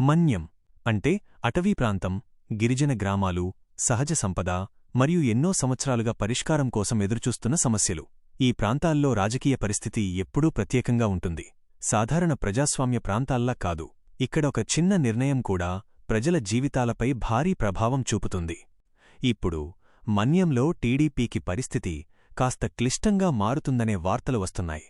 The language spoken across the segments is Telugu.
మన్యం అంటే అటవీ ప్రాంతం గిరిజన గ్రామాలు సహజ సంపద మరియు ఎన్నో సంవత్సరాలుగా పరిష్కారం కోసం ఎదురుచూస్తున్న సమస్యలు. ఈ ప్రాంతాల్లో రాజకీయ పరిస్థితి ఎప్పుడూ ప్రత్యేకంగా ఉంటుంది. సాధారణ ప్రజాస్వామ్య ప్రాంతాల్లా కాదు. ఇక్కడ ఒక చిన్న నిర్ణయం కూడా ప్రజల జీవితాలపై భారీ ప్రభావం చూపుతుంది. ఇప్పుడు మన్యంలో టీడీపీకి పరిస్థితి కాస్త క్లిష్టంగా మారుతుందనే వార్తలు వస్తున్నాయి.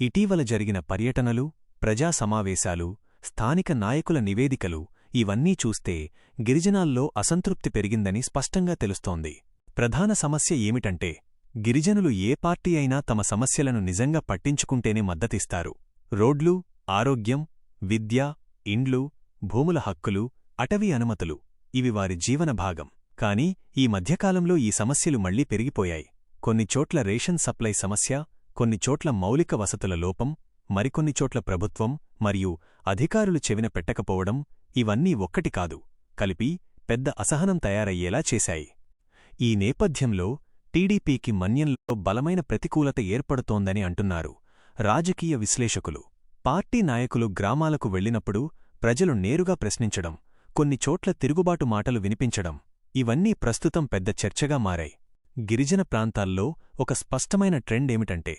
ఇటీవల జరిగిన పర్యటనలు ప్రజా సమావేశాలు స్థానిక నాయకుల నివేదికలు ఇవన్నీ చూస్తే గిరిజనాల్లో అసంతృప్తి పెరిగిందని స్పష్టంగా తెలుస్తోంది. ప్రధాన సమస్య ఏమిటంటే గిరిజనులు ఏ పార్టీ అయినా తమ సమస్యలను నిజంగా పట్టించుకుంటేనే మద్దతిస్తారు. రోడ్లు ఆరోగ్యం విద్య ఇండ్లు భూముల హక్కులు అటవీ అనుమతులు ఇవి వారి జీవన భాగం. కాని ఈ మధ్యకాలంలో ఈ సమస్యలు మళ్ళీ పెరిగిపోయాయి. కొన్ని చోట్ల రేషన్ సప్లై సమస్య కొన్ని చోట్ల మౌలిక వసతుల లోపం మరికొన్ని చోట్ల ప్రభుత్వం మరియు అధికారులు చెవిన పెట్టకపోవడం ఇవన్నీ ఒక్కటి కాదు కలిపి పెద్ద అసహనం తయారయ్యేలా చేశాయి. ఈ నేపథ్యంలో టీడీపీకి మన్యంలో బలమైన ప్రతికూలత ఏర్పడుతోందని అంటున్నారు రాజకీయ విశ్లేషకులు. పార్టీ నాయకులు గ్రామాలకు వెళ్ళినప్పుడు ప్రజలు నేరుగా ప్రశ్నించడం కొన్ని చోట్ల తిరుగుబాటు మాటలు వినిపించడం ఇవన్నీ ప్రస్తుతం పెద్ద చర్చగా మారాయి. గిరిజన ప్రాంతాల్లో ఒక స్పష్టమైన ట్రెండ్ ఏమిటంటే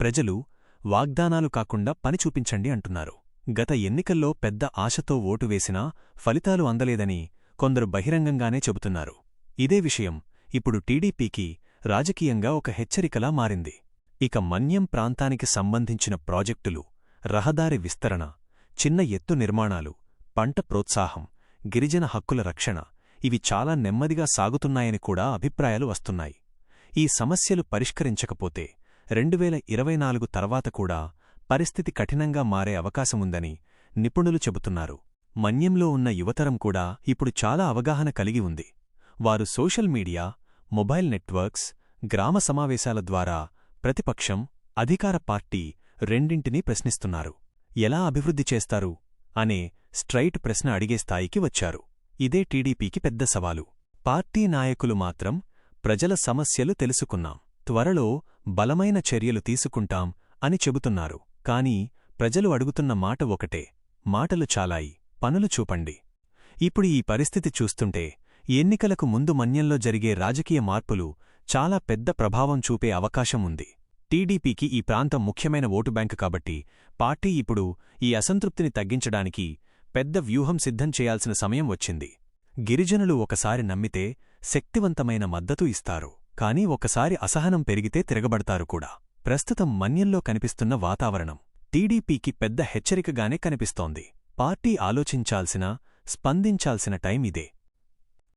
ప్రజలు వాగ్దానాలు కాకుండా పని చూపించండి అంటున్నారు. గత ఎన్నికల్లో పెద్ద ఆశతో ఓటు వేసినా ఫలితాలు అందలేదని కొందరు బహిరంగంగానే చెబుతున్నారు. ఇదే విషయం ఇప్పుడు టీడీపీకి రాజకీయంగా ఒక హెచ్చరికలా మారింది. ఇక మన్యం ప్రాంతానికి సంబంధించిన ప్రాజెక్టులు రహదారి విస్తరణ చిన్న ఎత్తు నిర్మాణాలు పంట ప్రోత్సాహం గిరిజన హక్కుల రక్షణ ఇవి చాలా నెమ్మదిగా సాగుతున్నాయని కూడా అభిప్రాయాలు వస్తున్నాయి. ఈ సమస్యలు పరిష్కరించకపోతే రెండువేల ఇరవై నాలుగు తర్వాత కూడా పరిస్థితి కఠినంగా మారే అవకాశముందని నిపుణులు చెబుతున్నారు. మన్యంలో ఉన్న యువతరం కూడా ఇప్పుడు చాలా అవగాహన కలిగి ఉంది. వారు సోషల్ మీడియా మొబైల్ నెట్వర్క్స్ గ్రామ సమావేశాల ద్వారా ప్రతిపక్షం అధికార పార్టీ రెండింటినీ ప్రశ్నిస్తున్నారు. ఎలా అభివృద్ధి చేస్తారు? అనే స్ట్రైట్ ప్రశ్న అడిగే స్థాయికి వచ్చారు. ఇదే టీడీపీకి పెద్ద సవాలు. పార్టీ నాయకులు మాత్రం ప్రజల సమస్యలు తెలుసుకున్నాం. త్వరలో బలమైన చర్యలు తీసుకుంటాం అని చెబుతున్నారు. కాని ప్రజలు అడుగుతున్న మాట ఒకటే మాటలు చాలాయి పనులు చూపండి. ఇప్పుడు ఈ పరిస్థితి చూస్తుంటే ఎన్నికలకు ముందు మన్యంలో జరిగే రాజకీయ మార్పులు చాలా పెద్ద ప్రభావం చూపే అవకాశం ఉంది. టీడీపీకి ఈ ప్రాంతం ముఖ్యమైన ఓటు బ్యాంకు కాబట్టి పార్టీ ఇప్పుడు ఈ అసంతృప్తిని తగ్గించడానికి పెద్ద వ్యూహం సిద్ధం చేయాల్సిన సమయం వచ్చింది. గిరిజనులు ఒకసారి నమ్మితే శక్తివంతమైన మద్దతు ఇస్తారు. కానీ ఒకసారి అసహనం పెరిగితే తిరగబడతారు కూడా. ప్రస్తుతం మన్యంలో కనిపిస్తున్న వాతావరణం టీడీపీకి పెద్ద హెచ్చరికగానే కనిపిస్తోంది. పార్టీ ఆలోచించాల్సిన స్పందించాల్సిన టైం ఇదే.